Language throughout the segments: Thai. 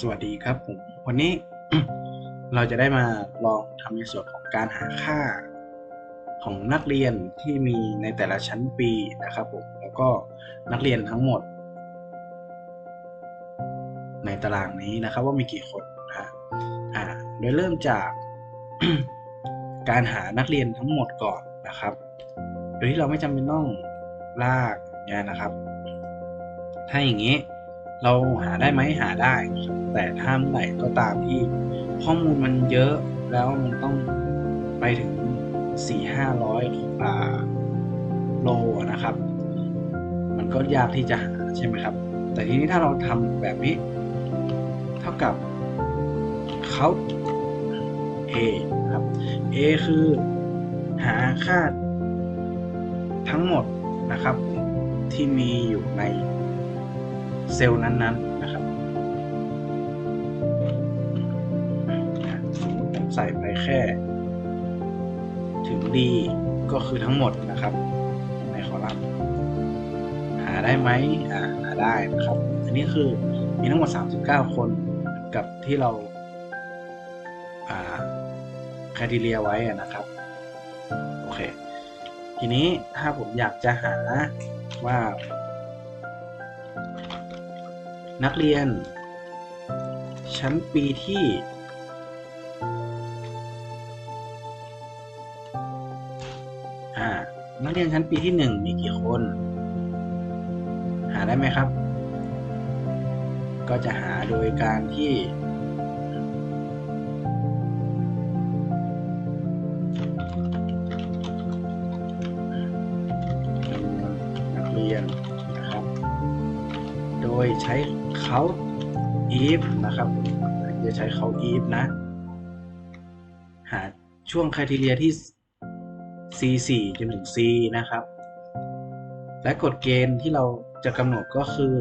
สวัสดีครับผมวันนี้เราจะได้มาลองทำในส่วนของการหาค่าของนักเรียนที่มีในแต่ละชั้นปีนะครับผมแล้วก็นักเรียนทั้งหมด ในตารางนี้นะครับว่ามีกี่คนนะฮะอ่าโดยเริ่มจากการหานักเรียนทั้งหมดก่อนนะครับ โดยที่เราไม่จำเป็นต้องลากเนี่ยนะครับ ถ้าอย่างนี้ เราหาได้ไหมหาได้ แต่ถ้าเมื่อไหร่ก็ตามที่ข้อมูลมันเยอะแล้วมันต้องไปถึงสี่ห้าร้อยอ่าโลนะครับ มันก็ยากที่จะหาใช่ไหมครับ แต่ทีนี้ถ้าเราทำแบบนี้ เท่ากับเขา A ครับ A คือหาค่าทั้งหมดนะครับที่มีอยู่ใน เซลล์นั้นๆนะครับใส่ไปแค่ ถึง D ก็คือทั้งหมดนะครับในคอลัมน์หาได้ไหมอ่าหาได้นะครับ อันนี้คือมีทั้งหมด 39 คนกับที่เราอ่าคาทีเรียไว้นะครับโอเคทีนี้ถ้าผมอยากจะหาว่า นักเรียน ชั้นปีที่อ่านักเรียนชั้นปีที่หนึ่งมีกี่คน หาได้ไหมครับ ก็จะหาโดยการที่ if นะครับจะใช้เขา if นะ หาช่วง criteria ที่ C4 จนถึง C นะครับ และกฎเกณฑ์ที่เราจะกำหนดก็คือ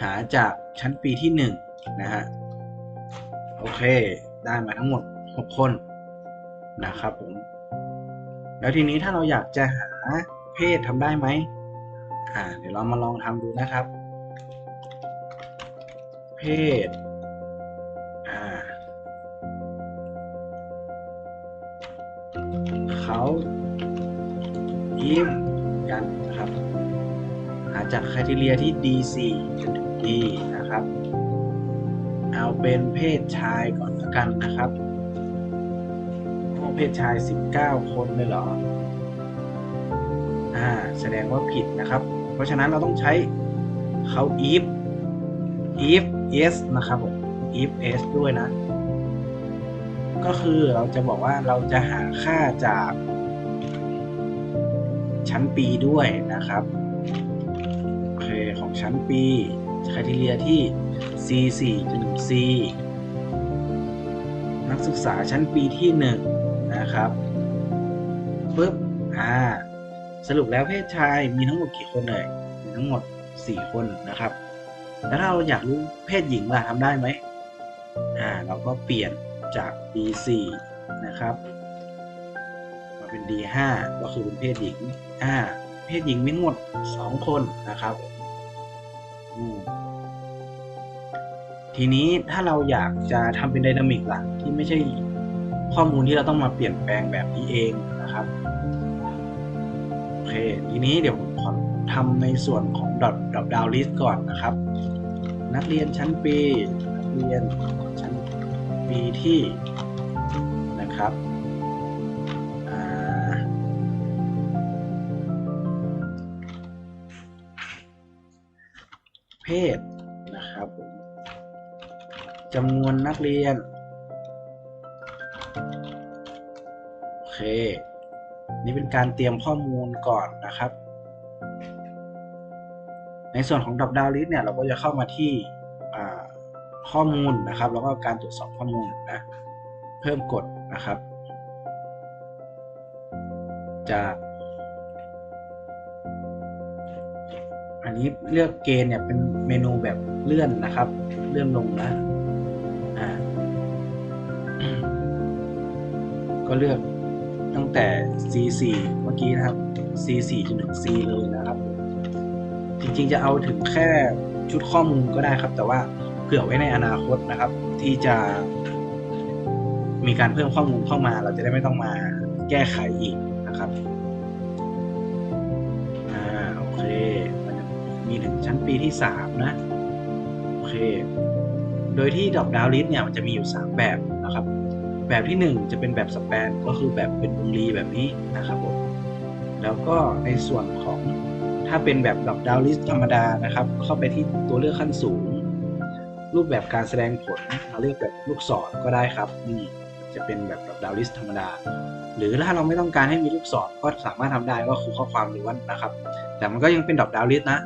หาจากชั้นปีที่ 1 นะฮะ โอเค ได้มาทั้งหมด 6 คนนะครับผม แล้วทีนี้ถ้าเราอยากจะหาเพศทำได้ไหมอ่า เดี๋ยวเรามาลองทำดูนะครับ เพศอ่าเขายิ้มกันนะครับ หาจากคุณทีเรียที่ D4 จนถึง D นะครับ เอาเป็นเพศชายก่อนละกันนะครับโอ้เพศชาย 19 คนเลยเหรอ อ่า แสดงว่าผิดนะครับ เพราะฉะนั้นเราต้องใช้เขา if if s นะครับผม if s ด้วยนะ ก็คือเราจะบอกว่าเราจะหาค่าจาก ชั้นปีด้วยนะครับโอเคของชั้นปีคาทีเรียที่ C 4จนถึง C นักศึกษาชั้นปีที่ 1 นะครับปึ๊บอ่าสรุปแล้วเพศชายมีทั้งหมดกี่คนเลยมีทั้งหมด 4 คนนะครับ แล้วถ้าเราอยากรู้เพศหญิงล่ะทำได้ไหมอ่าเราก็เปลี่ยนจาก D4 นะครับ มาเป็น D5 ก็คือเป็นเพศหญิงอ่าเพศหญิงมีทั้งหมด 2 คนนะครับทีนี้ถ้าเราอยากจะทำเป็นไดนามิกล่ะที่ไม่ใช่ข้อมูลที่เราต้องมาเปลี่ยนแปลงแบบนี้เองนะครับโอเคทีนี้เดี๋ยวผมขอทำในส่วนของดอทดอทดาวลิสก่อนนะครับ นักเรียนชั้นปีนักเรียนชั้นปีที่นะครับเพศนะครับจำนวนนักเรียนโอเค นี่เป็นการเตรียมข้อมูลก่อนนะครับ ในส่วนของดอกดาวลิสเนี่ยเราก็จะเข้ามาที่ข้อมูลนะครับ แล้วก็การตรวจสอบข้อมูลนะเพิ่มกฎนะครับ จากอันนี้เลือกเกณฑ์เนี่ยเป็นเมนูแบบเลื่อนนะครับ เลื่อนลงนะอ่าก็เลือกตั้งแต่ C4 เมื่อกี้นะครับ C4 จนถึง C เลยนะครับ จริงๆ จะเอาถึงแค่ชุดข้อมูลก็ได้ครับ แต่ว่าเผื่อไว้ในอนาคตนะครับ ที่จะ มีการเพิ่มข้อมูลเข้ามา เราจะได้ไม่ต้องมาแก้ไขอีกนะครับอ่าโอเคมันมีถึงชั้นปีที่สามนะ โอเค โดยที่ดอกดาวลิสเนี่ยมันจะมีอยู่ 3 แบบนะครับ แบบที่ 1 จะเป็นแบบสแปนก็คือแบบเป็นวงรีแบบนี้นะครับผมแล้วก็ในส่วนของ ถ้าเป็นแบบดอกดาวลิสธรรมดานะครับ เข้าไปที่ตัวเลือกขั้นสูง รูปแบบการแสดงผลเราเลือกแบบลูกศรก็ได้ครับนี่จะเป็นแบบดอกดาวลิสธรรมดา หรือถ้าเราไม่ต้องการให้มีลูกศรก็สามารถทำได้ก็คือข้อความล้วนนะครับ แต่มันก็ยังเป็นดอกดาวลิสนะ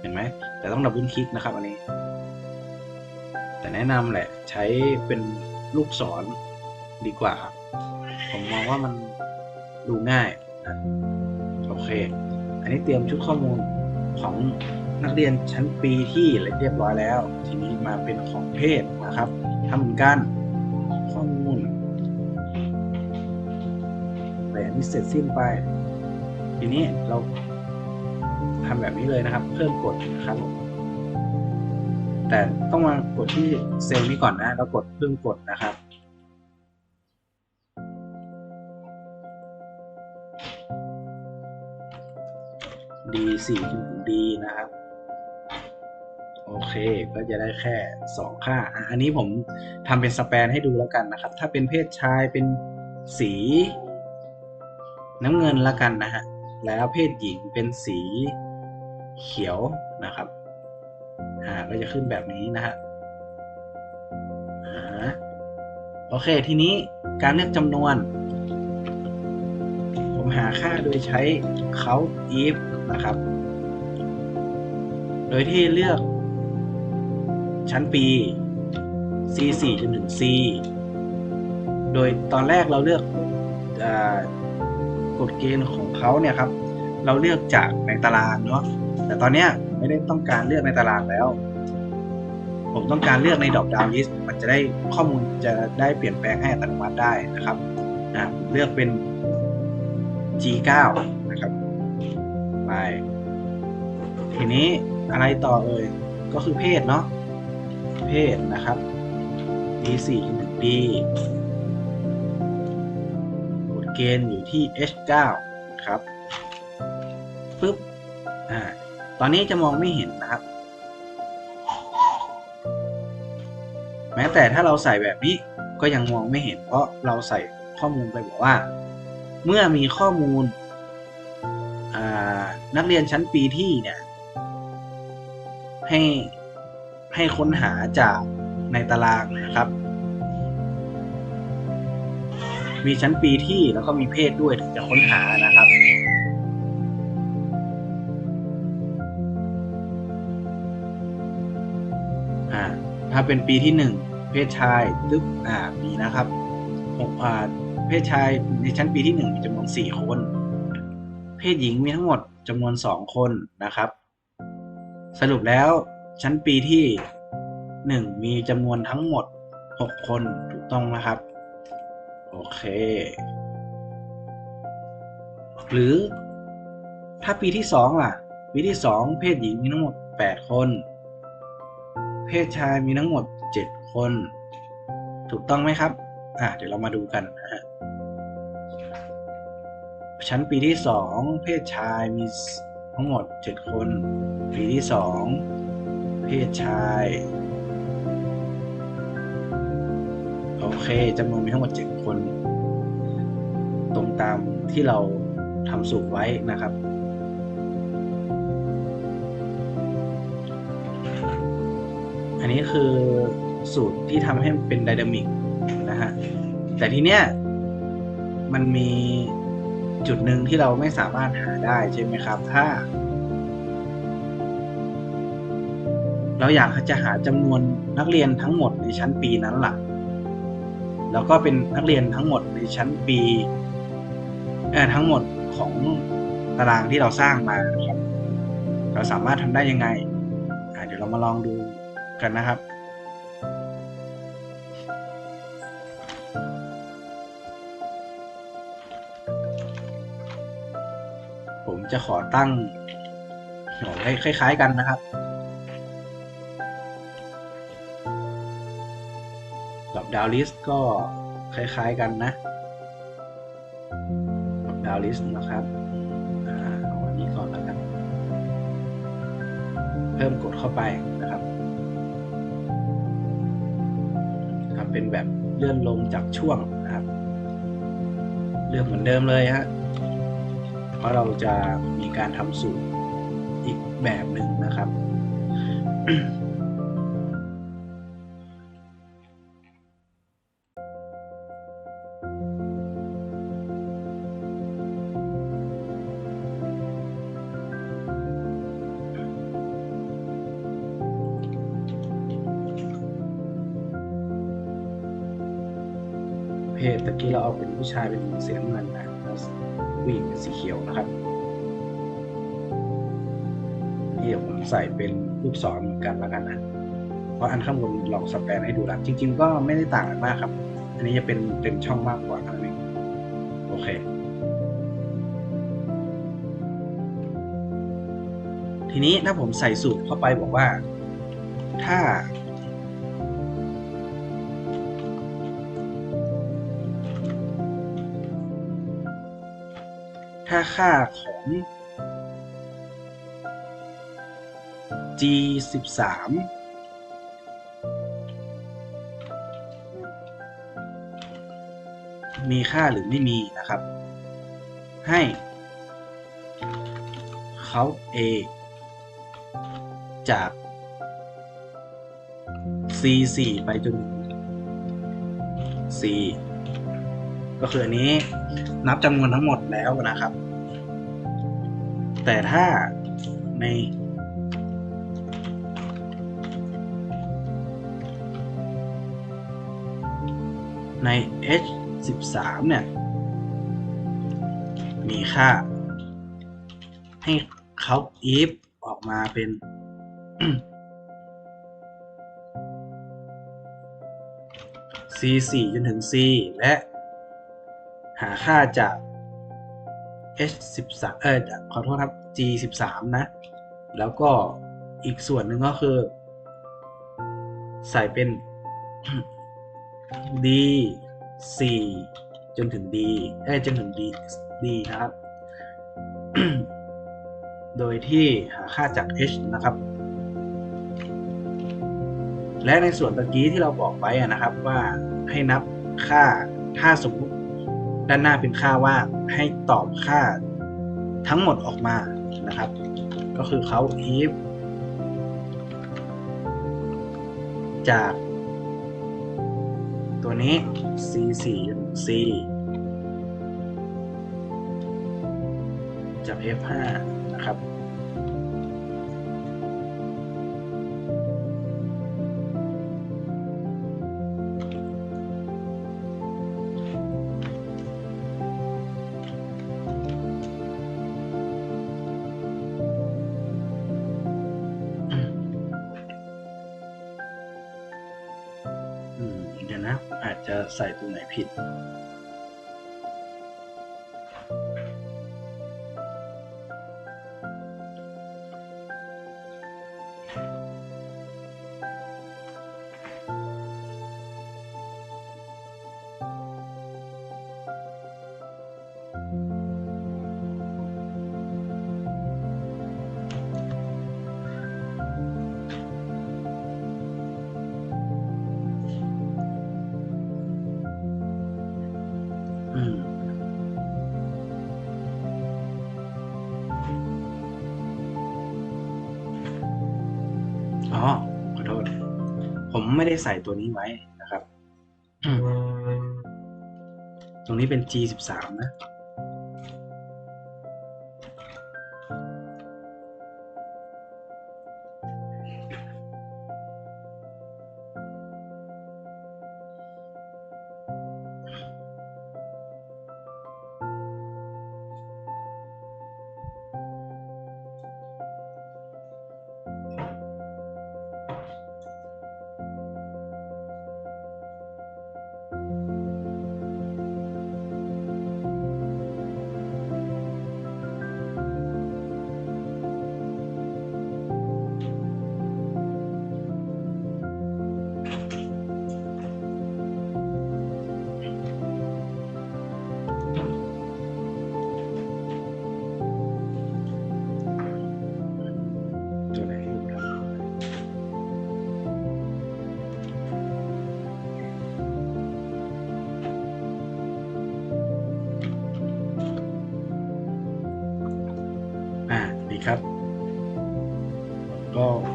เห็นไหมแต่ต้องดับเบิลคลิกนะครับอันนี้ แต่แนะนำแหละใช้เป็นลูกศรดีกว่า ผมมองว่ามันดูง่าย โอเค อันนี้เตรียมชุดข้อมูลของนักเรียนชั้นปีที่เรียบร้อยแล้ว ทีนี้มาเป็นของเพศนะครับทำเหมือนกันข้อมูลแต่อันนี้เสร็จสิ้นไป ทีนี้เราทำแบบนี้เลยนะครับ เพิ่มกฎนะครับผมแต่ต้องมากดที่เซลล์นี้ก่อนนะ แล้วกดเพิ่มกดนะครับ D4 จนถึง D นะครับ โอเคก็จะได้แค่ 2 ค่าอะอันนี้ผมทำเป็นสแปนให้ดูแล้วกันนะครับ ถ้าเป็นเพศชายเป็นสีน้ำเงินแล้วกันนะฮะ แล้วเพศหญิงเป็นสีเขียวนะครับอ่าก็จะขึ้นแบบนี้นะฮะอ่าโอเค ทีนี้การเลือกจำนวน ผมหาค่าโดยใช้ count if นะครับ โดยที่เลือกชั้นปี C 4 จนถึง C โดยตอนแรกเราเลือกอกฎเกณฑ์ของเขาเนี่ยครับ เราเลือกจากในตารางเนาะ แต่ตอนเนี้ยไม่ได้ต้องการเลือกในตารางแล้ว ผมต้องการเลือกในดอกดาวลิสต์มันจะได้ข้อมูลจะได้เปลี่ยนแปลงให้อัตโนมัติได้นะครับเลือกเป็น G9 ไป ทีนี้อะไรต่อเอ่ย ก็คือเพศเนาะ เพศนะครับ D4 จนถึง D กฎเกณฑ์อยู่ที่ H9 ครับปึ๊บ อ่า ตอนนี้จะมองไม่เห็นนะครับ แม้แต่ถ้าเราใส่แบบนี้ก็ยังมองไม่เห็น เพราะเราใส่ข้อมูลไปบอกว่า เมื่อมีข้อมูล นักเรียนชั้นปีที่เนี่ย ให้ให้ค้นหาจากในตารางนะครับ มีชั้นปีที่แล้วก็มีเพศด้วยถึงจะค้นหานะครับอ่าถ้าเป็นปีที่หนึ่งเพศชายตึ๊บอ่ามีนะครับหกอ่าเพศชายในชั้นปีที่หนึ่งมีจำนวนสี่คน เพศหญิงมีทั้งหมด จำนวนสองคนนะครับ สรุปแล้วชั้นปีที่หนึ่งมีจำนวนทั้งหมดหกคนถูกต้องนะครับ โอเค หรือถ้าปีที่สองล่ะ ปีที่สองเพศหญิงมีทั้งหมดแปดคน เพศชายมีทั้งหมดเจ็ดคน ถูกต้องไหมครับ อะเดี๋ยวเรามาดูกันนะฮะ ชั้นปีที่สองเพศชายมีทั้งหมดเจ็ดคน ปีที่สองเพศชาย โอเคจำนวนมีทั้งหมดเจ็ดคน ตรงตามที่เราทำสูตรไว้นะครับ อันนี้คือสูตรที่ทำให้เป็นไดนามิกนะฮะ แต่ทีเนี้ยมันมี จุดหนึ่งที่เราไม่สามารถหาได้ใช่ไหมครับ ถ้า เราอยากจะหาจำนวนนักเรียนทั้งหมดในชั้นปีนั้นล่ะ แล้วก็เป็นนักเรียนทั้งหมดในชั้นปีเออทั้งหมดของตารางที่เราสร้างมาครับ เราสามารถทำได้ยังไงเดี๋ยวเรามาลองดูกันนะครับ จะขอตั้งให้คล้ายๆกันนะครับ กับดาวลิสก็คล้ายๆกันนะ กับดาวลิสนะครับเอาอันนี้ก่อนแล้วกัน เพิ่มกดเข้าไปนะครับครับเป็นแบบเลื่อนลงจากช่วงนะครับ เลือกเหมือนเดิมเลยฮะ เพราะเราจะมีการทำสูตรอีกแบบหนึ่งนะครับ เพศตะกี้เราเอาเป็นผู้ชายเป็นเสีน้ำเงินนะ ผู้หญิงเป็นสีเขียวนะครับนี่เดี๋ยวผมใส่เป็นลูกศรเหมือนกันแล้วกันนะเพราะอันข้างบนลองสแปนให้ดูแล้วจริง ๆ ก็ไม่ได้ต่างกันมากครับ อันนี้จะเป็นเต็มช่องมากกว่าอันนี้โอเค ทีนี้ถ้าผมใส่สูตรเข้าไปบอกว่าถ้าาค่าของ G สิบสามมีค่าหรือไม่มีนะครับ ให้เขา A จาก C 4ไปจน C ก็คืออันนี้ นับจำนวนทั้งหมดแล้วนะครับ แต่ถ้าในใน h 13เนี่ย มีค่า ให้เขา if ออกมาเป็น c 4จนถึง c และ หาค่าจาก h 13เออขอโทษครับ g 13นะ แล้วก็อีกส่วนหนึ่งก็คือ ใส่เป็น d 4จนถึง d เอ้จนถึง d d นะครับ โดยที่หาค่าจาก h นะครับ และในส่วนตะกี้ที่เราบอกไว้อะนะครับว่าให้นับค่าถ้าสมมติ ด้านหน้าเป็นค่าว่างให้ตอบค่าทั้งหมดออกมานะครับ ก็คือเขา if จาก ตัวนี้ c 4 c จาก f 5นะครับ ใส่ตรงไหนผิด อ๋อขอโทษ ผมไม่ได้ใส่ตัวนี้ไว้นะครับ ตรงนี้เป็น G 1 3 นะ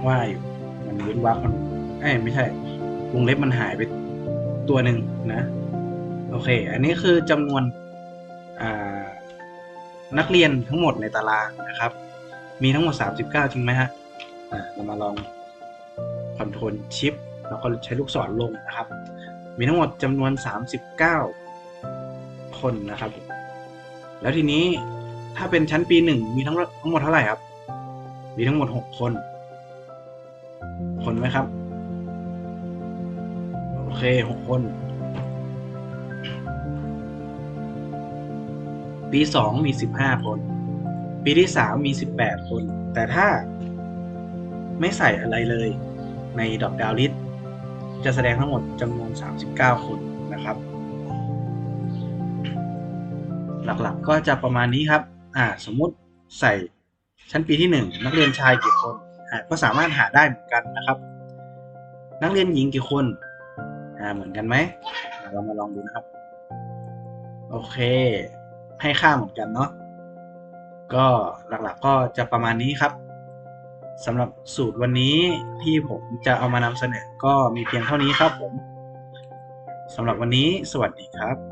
ว่าอยู่ มันเว้นวรรคมันเอ้ยไม่ใช่ วงเล็บมันหายไปตัวหนึ่งนะ โอเค อันนี้คือจำนวนนักเรียนทั้งหมดในตารางนะครับ มีทั้งหมด 39 จริงไหมฮะเรามาลองคอนโทรลชิปแล้วก็ใช้ลูกศรลงนะครับ มีทั้งหมดจำนวน 39 คนนะครับ แล้วทีนี้ถ้าเป็นชั้นปีหนึ่งมีทั้งทั้งหมดเท่าไหร่ครับ มีทั้งหมด 6 คน คนไหมครับ โอเค6คน ปีสองมีสิบห้าคน ปีที่สามมีสิบแปดคน แต่ถ้าไม่ใส่อะไรเลยในดอกดาวลิสต์จะแสดงทั้งหมดจำนวนสามสิบเก้าคนนะครับ หลักๆก็จะประมาณนี้ครับ อ่า สมมุติใส่ชั้นปีที่หนึ่งนักเรียนชายกี่คน ก็สามารถหาได้เหมือนกันนะครับ นักเรียนหญิงกี่คนอ่าเหมือนกันไหมเรามาลองดูนะครับ โอเค ให้ค่าเหมือนกันเนาะก็หลักๆก็จะประมาณนี้ครับสำหรับสูตรวันนี้ที่ผมจะเอามานำเสนอก็มีเพียงเท่านี้ครับผมสำหรับวันนี้สวัสดีครับ